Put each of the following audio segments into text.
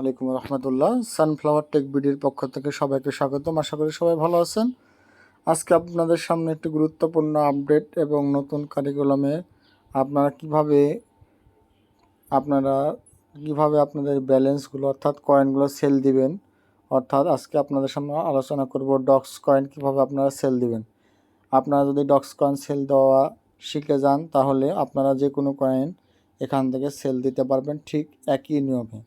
আলাইকুম রহমতুল্লাহ। Sunflower take বিডির পক্ষ থেকে সবাইকে স্বাগতম। আশা করি সবাই ভালো আছেন। আজকে আপনাদের সামনে একটি গুরুত্বপূর্ণ আপডেট এবং নতুন কারিকুলামে আপনারা কীভাবে আপনারা কীভাবে আপনাদের ব্যালেন্সগুলো অর্থাৎ কয়েনগুলো সেল দিবেন, অর্থাৎ আজকে আপনাদের সামনে আলোচনা করব ডক্স কয়েন কীভাবে আপনারা সেল দিবেন। আপনারা যদি ডক্স কয়েন সেল দেওয়া শিখে যান, তাহলে আপনারা যে কোনো কয়েন এখান থেকে সেল দিতে পারবেন ঠিক একই নিয়মে।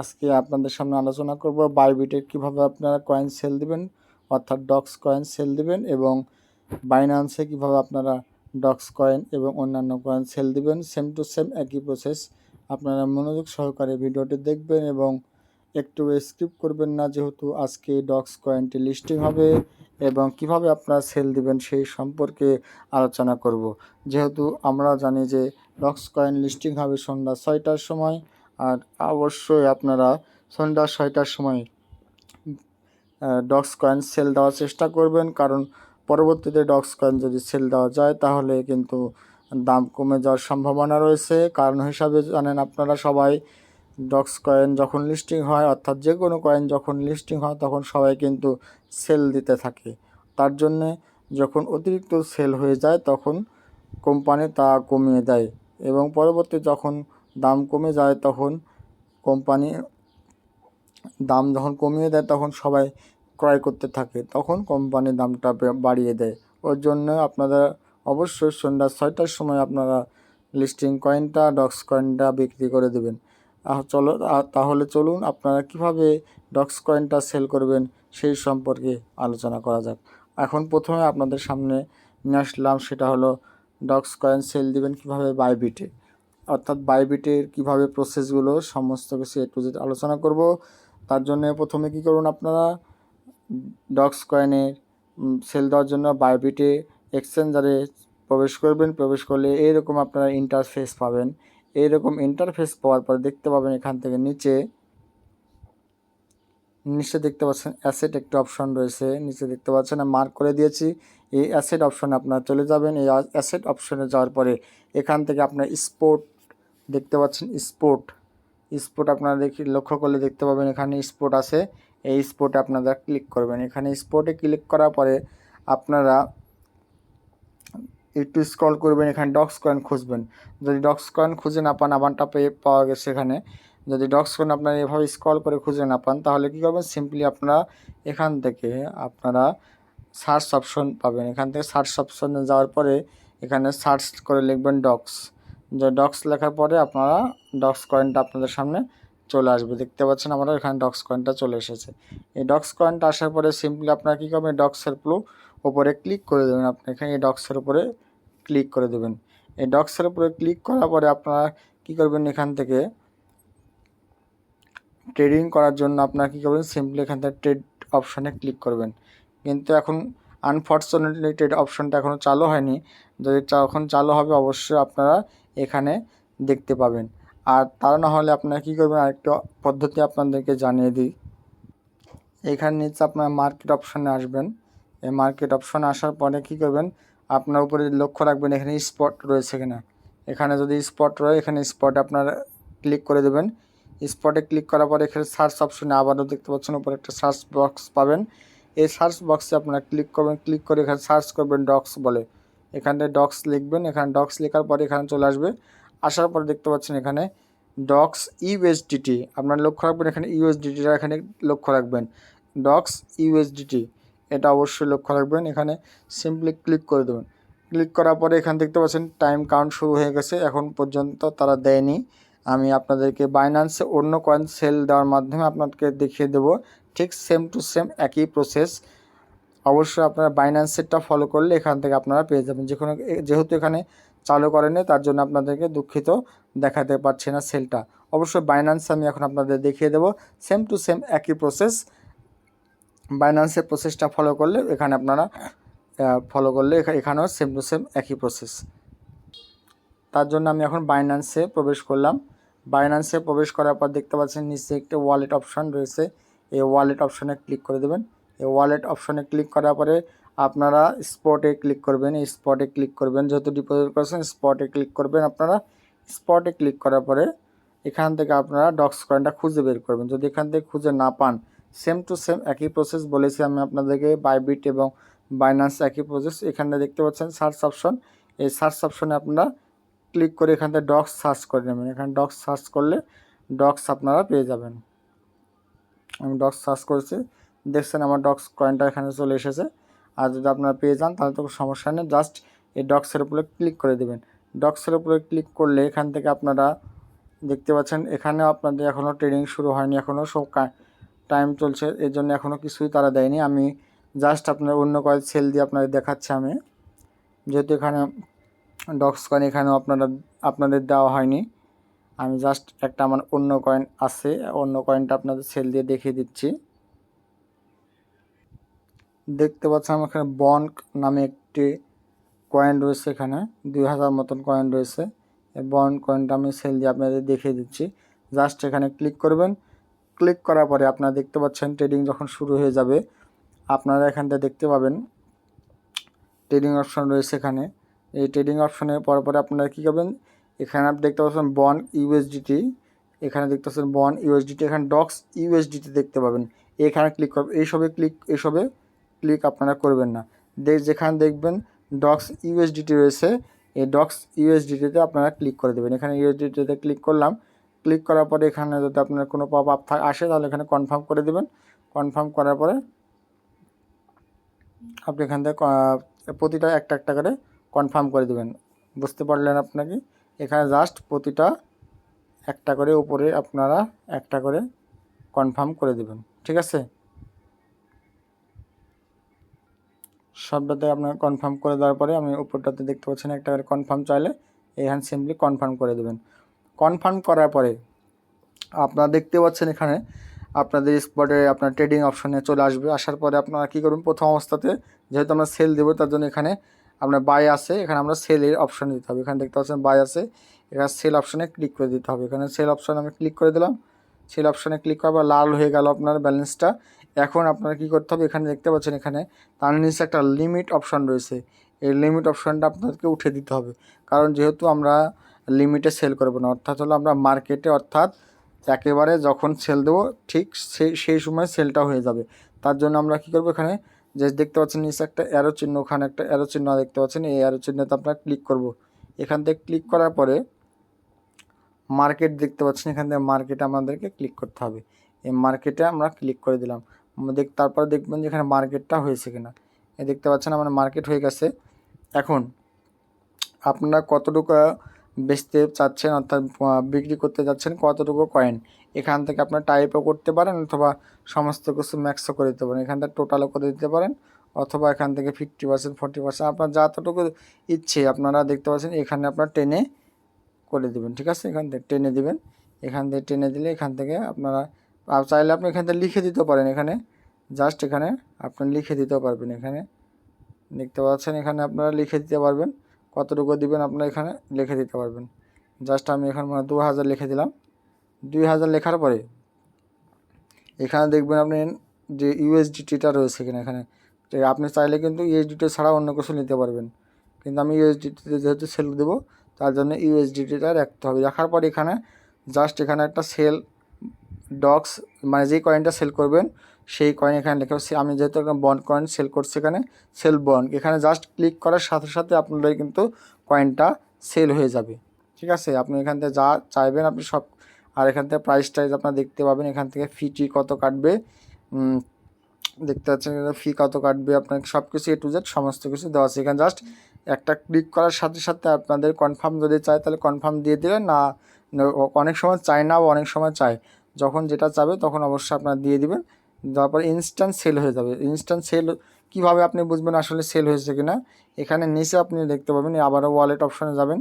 আজকে আপনাদের সামনে আলোচনা করব বাইবিটের কীভাবে আপনারা কয়েন সেল দিবেন, অর্থাৎ ডক্স কয়েন সেল দিবেন এবং বাইনান্সে কীভাবে আপনারা ডক্স কয়েন এবং অন্যান্য কয়েন সেল দিবেন। সেম টু সেম একই প্রসেস আপনারা মনোযোগ সহকারে ভিডিওটি দেখবেন এবং একটু স্কিপ করবেন না, যেহেতু আজকে ডক্স কয়েনটি লিস্টিং হবে এবং কীভাবে আপনারা সেল দিবেন সেই সম্পর্কে আলোচনা করব। যেহেতু আমরা জানি যে ডক্স কয়েন লিস্টিং হবে সন্ধ্যা ছয়টার সময় আর অবশ্যই আপনারা সন্ধ্যা ছয়টার সময় ডক্স কয়েন সেল দেওয়ার চেষ্টা করবেন। কারণ পরবর্তীতে ডক্স কয়েন যদি সেল দেওয়া যায়, তাহলে কিন্তু দাম কমে যাওয়ার সম্ভাবনা রয়েছে। কারণ হিসাবে জানেন আপনারা সবাই ডক্স কয়েন যখন লিস্টিং হয়, অর্থাৎ যে কোনো কয়েন যখন লিস্টিং হয়, তখন সবাই কিন্তু সেল দিতে থাকে। তার জন্যে যখন অতিরিক্ত সেল হয়ে যায়, তখন কোম্পানি তা কমিয়ে দেয়। এবং পরবর্তী যখন দাম কমে যায় তখন কোম্পানি, দাম যখন কমিয়ে দেয় তখন সবাই ক্রয় করতে থাকে। তখন কোম্পানি দামটা বাড়িয়ে দেয়। ওর জন্য আপনারা অবশ্যই সন্ধ্যা ছয়টার সময় আপনারা লিস্টিং কয়েনটা, ডক্স কয়েনটা বিক্রি করে দেবেন। চলো তাহলে চলুন আপনারা কীভাবে ডক্স কয়েনটা সেল করবেন সেই সম্পর্কে আলোচনা করা যাক। এখন প্রথমে আপনাদের সামনে নিয়ে আসলাম, সেটা হলো ডক্স কয়েন সেল দিবেন কীভাবে বাইবিটে অর্থাৎ বাইবিটের কীভাবে প্রসেসগুলো সমস্ত কিছু একটু যদি আলোচনা করব। তার জন্য প্রথমে কি করুন আপনারা? ডক্স কয়েনের সেল দেওয়ার জন্য বাইবিটে এক্সচেঞ্জারে প্রবেশ করবেন। প্রবেশ করলে এইরকম আপনারা ইন্টারফেস পাবেন। এইরকম ইন্টারফেস পাওয়ার পর দেখতে পাবেন এখান থেকে নিচে নিচে দেখতে পাচ্ছেন অ্যাসেট একটি অপশন রয়েছে। নিচে দেখতে পাচ্ছেন মার্ক করে দিয়েছি। এই অ্যাসেট অপশনে আপনারা চলে যাবেন। এই অ্যাসেট অপশনে যাওয়ার পরে এখান থেকে আপনার স্পোর্ট দেখতে পাচ্ছেন স্পোর্ট স্পোর্ট আপনারা দেখি লক্ষ্য করলে দেখতে পাবেন এখানে স্পোর্ট আছে। এই স্পোর্টে আপনারা ক্লিক করবেন। এখানে স্পোর্টে ক্লিক করার পরে আপনারা একটু স্ক্রল করবেন, এখানে ডক্স কয়েন খুঁজবেন। যদি ডক্স কয়েন খুঁজে না পান আবারটা পেয়ে পাওয়া গেছে এখানে। যদি ডক্স কয়েন আপনারা এভাবে স্ক্রল করে খুঁজে না পান, তাহলে কী করবেন? সিম্পলি আপনারা এখান থেকে আপনারা সার্চ অপশন পাবেন। এখান থেকে সার্চ অপশনে যাওয়ার পরে এখানে সার্চ করে লিখবেন ডক্স যে ডক্স লেখার পরে আপনারা ডক্স কয়েনটা আপনাদের সামনে চলে আসবে। দেখতে পাচ্ছেন আমরা এখানে ডক্স কয়েনটা চলে এসেছে। এই ডক্স কয়েনটা আসার পরে সিম্পলি আপনারা কী করবেন? ডক্সের প্লো ওপরে ক্লিক করে দেবেন আপনি। এখানে এই ডক্সের উপরে ক্লিক করে দেবেন। এই ডক্সের উপরে ক্লিক করার পরে আপনারা কী করবেন? এখান থেকে ট্রেডিং করার জন্য আপনারা কী করবেন? সিম্পলি এখান থেকে ট্রেড অপশানে ক্লিক করবেন। কিন্তু এখন আনফর্চুনেটলি ট্রেড অপশানটা এখনও চালু হয়নি। যদি যখন চালু হবে, অবশ্যই আপনারা এখানে দেখতে পাবেন। আর তা না হলে আপনারা কী করবেন? আরেকটা পদ্ধতি আপনাদেরকে জানিয়ে দিই। এখানে নিচে আপনার মার্কেট অপশানে আসবেন। এই মার্কেট অপশানে আসার পরে কী করবেন? আপনার উপরে লক্ষ্য রাখবেন এখানে স্পট রয়েছে কিনা। এখানে যদি স্পট রয়ে, এখানে স্পটে আপনার ক্লিক করে দেবেন। স্পটে ক্লিক করার পরে এখানে সার্চ অপশনে আবারও দেখতে পাচ্ছেন, উপরে একটা সার্চ বক্স পাবেন। এই সার্চ বক্সে আপনারা ক্লিক করবেন। ক্লিক করে এখানে সার্চ করবেন ডক্স বলে। এখানে ডক্স লিখবেন, এখানে ডক্স লেখার পরে এখানে চলে আসবে। আসার পরে দেখতে পাচ্ছেন এখানে ডক্স ইউএসডিটি আপনারা লক্ষ্য রাখবেন এখানে ইউএসডিটিটা এখানে লক্ষ্য রাখবেন। ডক্স ইউএসডিটি এটা অবশ্যই লক্ষ্য রাখবেন। এখানে সিম্পলি ক্লিক করে দেবেন। ক্লিক করার পরে এখানে দেখতে পাচ্ছেন টাইম কাউন্ট শুরু হয়ে গেছে, এখন পর্যন্ত তারা দেয়নি। আমি আপনাদেরকে বাইন্যান্সে অন্য কয়েন সেল দেওয়ার মাধ্যমে আপনাদেরকে দেখিয়ে দেবো। ঠিক সেম টু সেম একই প্রসেস অবশ্যই আপনারা বাইন্যান্সেরটা ফলো করলে এখান থেকে আপনারা পেয়ে যাবেন। যে কোনো যেহেতু এখানে চালু করেনি তার জন্য আপনাদেরকে দুঃখিত দেখাতে পারছি না সেলটা অবশ্যই বাইন্যান্স আমি এখন আপনাদের দেখিয়ে দেবো। সেম টু সেম একই প্রসেস বাইন্যান্সের প্রসেসটা ফলো করলে এখানে আপনারা ফলো করলে এখানেও সেম টু সেম একই প্রসেস তার জন্য আমি এখন বাইন্যান্সে প্রবেশ করলাম। বাইন্যান্সে প্রবেশ করার পর দেখতে পাচ্ছেন নিচে একটি ওয়ালেট অপশান রয়েছে। এই ওয়ালেট অপশানে ক্লিক করে দেবেন। ওয়ালেট অপশানে ক্লিক করার পরে আপনারা স্পটে ক্লিক করবেন। স্পটে ক্লিক করবেন। যেহেতু ডিপোজিট করেছেন স্পটে ক্লিক করবেন আপনারা। স্পটে ক্লিক করার পরে এখান থেকে আপনারা ডক্স কয়েনটা খুঁজে বের করবেন। যদি এখান থেকে খুঁজে না পান সেম টু সেম একই প্রসেস বলেছি আমি আপনাদেরকে বাইবিট এবং বাইন্যান্স একই প্রসেস এখানে দেখতে পাচ্ছেন সার্চ অপশন এই সার্চ অপশনে আপনারা ক্লিক করে এখান থেকে ডক্স সার্চ করে নেবেন। এখানে ডক্স সার্চ করলে ডক্স আপনারা পেয়ে যাবেন। আমি ডক্স সার্চ করেছি। দেখছেন আমার ডক্স কয়েনটা এখানে চলে এসেছে। আর যদি আপনারা পেয়ে যান, তাহলে তো সমস্যা নেই। জাস্ট এই ডক্সের উপরে ক্লিক করে দেবেন। ডক্সের উপরে ক্লিক করলে এখান থেকে আপনারা দেখতে পাচ্ছেন এখানে আপনাদের এখনও ট্রেনিং শুরু হয়নি এখনও সব টাইম চলছে। এর জন্য এখনও কিছুই তারা দেয়নি। আমি জাস্ট আপনার অন্য কয়েক সেল দিয়ে আপনাদের দেখাচ্ছি আমি। যেহেতু এখানে ডক্স কয়েন এখানেও আপনারা, আপনাদের দেওয়া হয়নি। আমি জাস্ট একটা আমার অন্য কয়েন আছে, অন্য কয়েনটা আপনাদের সেল দিয়ে দেখিয়ে দিচ্ছি। দেখতে পাচ্ছেন আমার এখানে বন্ক নামে একটি কয়েন রয়েছে এখানে, দুই হাজার মতন কয়েন রয়েছে। এই বন্ড কয়েনটা আমি সেল দিয়ে আপনাদের দেখিয়ে দিচ্ছি। জাস্ট এখানে ক্লিক করবেন। ক্লিক করার পরে আপনারা দেখতে পাচ্ছেন ট্রেডিং যখন শুরু হয়ে যাবে, আপনারা এখান থেকে দেখতে পাবেন ট্রেডিং অপশন রয়েছে এখানে। এই ট্রেডিং অপশনে পরে পরে আপনারা কী করবেন, এখানে আপনি দেখতে পাচ্ছেন বন ইউএসডিটি এখানে দেখতে পাচ্ছেন বন ইউএসডিটি এখানে ডক্স ইউএসডিটি দেখতে পাবেন। এখানে ক্লিক করবেন, এইসবে ক্লিক এইসবে ক্লিক আপনারা করবেন না। দেখ যেখানে দেখবেন ডক্স ইউএসডিটি রয়েছে, এই ডক্স ইউএসডিটিতে আপনারা ক্লিক করে দেবেন। এখানে ইউএসডিটিতে ক্লিক করলাম। ক্লিক করার পরে এখানে যদি আপনার কোনো পপ আপ আসে, তাহলে এখানে কনফার্ম করে দেবেন। কনফার্ম করার পরে আপনি এখান থেকে প্রতিটা একটা একটা করে কনফার্ম করে দেবেন। বুঝতে পারলেন আপনাকে? এখানে জাস্ট প্রতিটা একটা করে উপরে আপনারা একটা করে কনফার্ম করে দেবেন। ঠিক আছে? সবটাতে আপনার কনফার্ম করে দেওয়ার পরে আমি উপরটাতে দেখতে পাচ্ছেন একটা কনফার্ম চাইলে এখানে সিম্পলি কনফার্ম করে দেবেন। কনফার্ম করার পরে আপনারা দেখতে পাচ্ছেন এখানে আপনাদের স্পটে আপনার ট্রেডিং অপশনে চলে আসবে। আসার পরে আপনারা কী করবেন? প্রথম অবস্থাতে যেহেতু আমরা সেল দেবো, তার জন্য এখানে আপনার বাই আছে, এখানে আমরা সেলের অপশন দিতে হবে। এখানে দেখতে পাচ্ছেন বাই আছে, এখানে সেল অপশনে ক্লিক করে দিতে হবে। এখানে সেল অপশনে আমি ক্লিক করে দিলাম সেল অপশনে ক্লিক করার লাল হয়ে গেল আপনার ব্যালেন্সটা এখন আপনার কী করতে হবে? এখানে দেখতে পাচ্ছেন এখানে তার নিচে একটা লিমিট অপশন রয়েছে। এই লিমিট অপশনটা আপনাদেরকে উঠে দিতে হবে। কারণ যেহেতু আমরা লিমিটে সেল করব না, অর্থাৎ হলো আমরা মার্কেটে অর্থাৎ একেবারে যখন সেল দেবো, ঠিক সেই সেই সময় সেলটা হয়ে যাবে। তার জন্য আমরা কী করব এখানে? যে দেখতে পাচ্ছেন নিচে একটা অ্যারো চিহ্ন, ওখানে একটা অ্যারো চিহ্ন দেখতে পাচ্ছেন। এই অ্যারো চিহ্নতে আপনারা ক্লিক করব। এখান থেকে ক্লিক করার পরে মার্কেট দেখতে পাচ্ছেন, এখান থেকে মার্কেটে আমাদেরকে ক্লিক করতে হবে। এই মার্কেটে আমরা ক্লিক করে দিলাম। দেখ, তারপরে দেখবেন যে এখানে মার্কেটটা হয়েছে কিনা। এই দেখতে পাচ্ছেন আমার মার্কেট হয়ে গেছে। এখন আপনারা কতটুকু বেচতে চাচ্ছেন অর্থাৎ বিক্রি করতে যাচ্ছেন কতটুকু কয়েন এখান থেকে আপনার টাইপও করতে পারেন অথবা সমস্ত কিছু ম্যাক্সও করে দিতে পারেন। এখান থেকে টোটালও করে দিতে পারেন অথবা এখান থেকে ফিফটি পার্সেন্ট ফর্টি পার্সেন্ট আপনার যতটুকু ইচ্ছে আপনারা দেখতে পাচ্ছেন এখানে আপনার টেনে করে দেবেন, ঠিক আছে? এখান থেকে টেনে দিবেন। এখান থেকে টেনে দিলে এখান থেকে আপনারা চাইলে আপনি এখান থেকে লিখে দিতে পারেন এখানে। জাস্ট এখানে আপনি লিখে দিতে পারবেন এখানে। দেখতে পাচ্ছেন এখানে আপনারা লিখে দিতে পারবেন। কতটুকু দিবেন আপনারা এখানে লিখে দিতে পারবেন। জাস্ট আমি এখানে মানে দু হাজার লিখে দিলাম। দুই হাজার লেখার পরে এখানে দেখবেন আপনি যে ইউএসডিটিটা রয়েছে কিনা এখানে। আপনি চাইলে কিন্তু ইউএসডিটি ছাড়া অন্য কিছু নিতে পারবেন। কিন্তু আমি ইউএসডিটিতে যেহেতু সেল দেবো, তার জন্য ইউএসডিটিটা রাখতে হবে। রাখার পর এখানে জাস্ট এখানে একটা সেল ডক্স মানে যেই কয়েনটা সেল করবেন, সেই কয়েন এখানে লেখা হচ্ছে আমি যেহেতু একটা বন্ড কয়েন সেল করছি এখানে সেল বন্ড এখানে জাস্ট ক্লিক করার সাথে সাথে আপনাদের কিন্তু কয়েনটা সেল হয়ে যাবে। ঠিক আছে? আপনি এখান থেকে যা চাইবেন আপনি সব, আর এখান থেকে প্রাইস টাইজ আপনার দেখতে পাবেন। এখান থেকে ফিটি কত কাটবে? দেখতে পাচ্ছেন ফি কত কাটবে? আপনাকে সব কিছু এ টু জেড সমস্ত কিছু দেওয়া আছে। এখানে জাস্ট একটা ক্লিক করার সাথে সাথে আপনাদের কনফার্ম যদি চায় তাহলে কনফার্ম দিয়ে দেবেন। না, অনেক সময় চায় না বা অনেক সময় চায়। যখন যেটা চাবে তখন অবশ্যই আপনারা দিয়ে দিবেন। তারপর ইনস্ট্যান্ট সেল হয়ে যাবে। ইনস্ট্যান্ট সেল কীভাবে আপনি বুঝবেন আসলে সেল হয়েছে কি না এখানে নিচে আপনি দেখতে পাবেন আবারও ওয়ালেট অপশনে যাবেন।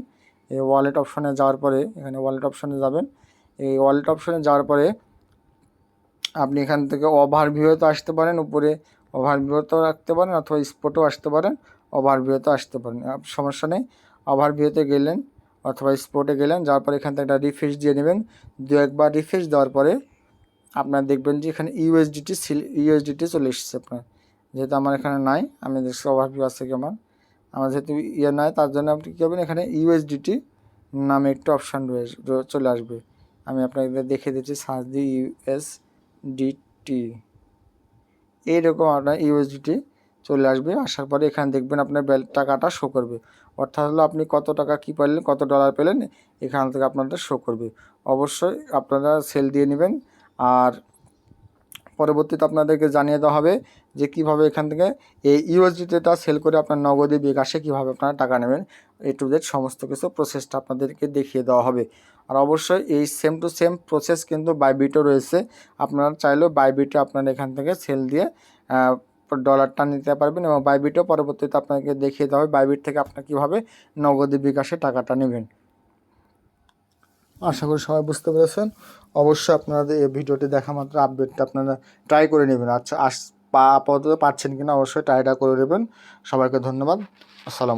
এই ওয়ালেট অপশনে যাওয়ার পরে, এখানে ওয়ালেট অপশনে যাবেন। এই ওয়ালেট অপশনে যাওয়ার পরে আপনি এখান থেকে ওভার ভিউতে আসতে পারেন, উপরে ওভার ভিউতেও রাখতে পারেন, অথবা স্পটেও আসতে পারেন ওভার ভিউতে আসতে পারেন। সমস্যা নেই। ওভার ভিউতে গেলেন অথবা স্পটে গেলেন, যাওয়ার পরে এখান থেকে একটা রিফ্রেশ দিয়ে নেবেন। দু একবার রিফ্রেশ দেওয়ার পরে আপনার দেখবেন যে এখানে ইউএসডিটি সিল ইউএসডিটি চলে এসেছে আপনার। যেহেতু আমার এখানে নাই, আমি দেখছি ওভারভিউ আছে কি আমার। আমার যেহেতু ইয়ে নাই, তার জন্য আপনি কী করবেন, এখানে ইউএসডিটি নামে একটু অপশান রয়েছে চলে আসবে। আমি আপনাকে দেখে দিচ্ছি সার্চ দি ইউএসডিটি এইরকম আপনার ইউএসডিটি চলে আসবে, আসার পরে এখানে দেখবেন আপনার টাকাটা শো করবে। অর্থাৎ হলো আপনি কত টাকা কী পেলেন কত ডলার পেলেন, এখান থেকে আপনাদের শো করবে। অবশ্যই আপনারা সেল দিয়ে নেবেন। আর পরবর্তীতে আপনাদেরকে জানিয়ে দেওয়া হবে যে কীভাবে এখান থেকে এই ইউএসডিটা সেল করে আপনার নগদে বিকাশে কীভাবে আপনারা টাকা নেবেন এ টু জেড সমস্ত কিছু প্রসেসটা আপনাদেরকে দেখিয়ে দেওয়া হবে। আর অবশ্যই এই সেম টু সেম প্রসেস কিন্তু বাইবিটও রয়েছে। আপনারা চাইলেও বাইবিটে আপনারা এখান থেকে সেল দিয়ে ডলারটা নিতে পারবেন এবং বাইবিটও পরবর্তীতে আপনাকে দেখিয়ে দেওয়া হবে বাইবিট থেকে আপনার কীভাবে নগদী বিকাশে টাকাটা নেবেন। আশা করি সবাই বুঝতে পেরেছেন। অবশ্যই আপনাদের এই ভিডিওটি দেখা মাত্র আপডেটটা আপনারা ট্রাই করে নেবেন। আচ্ছা আস পা আপাতত পাচ্ছেন কিনা অবশ্যই ট্রাইটা করে নেবেন। সবাইকে ধন্যবাদ। আসসালামু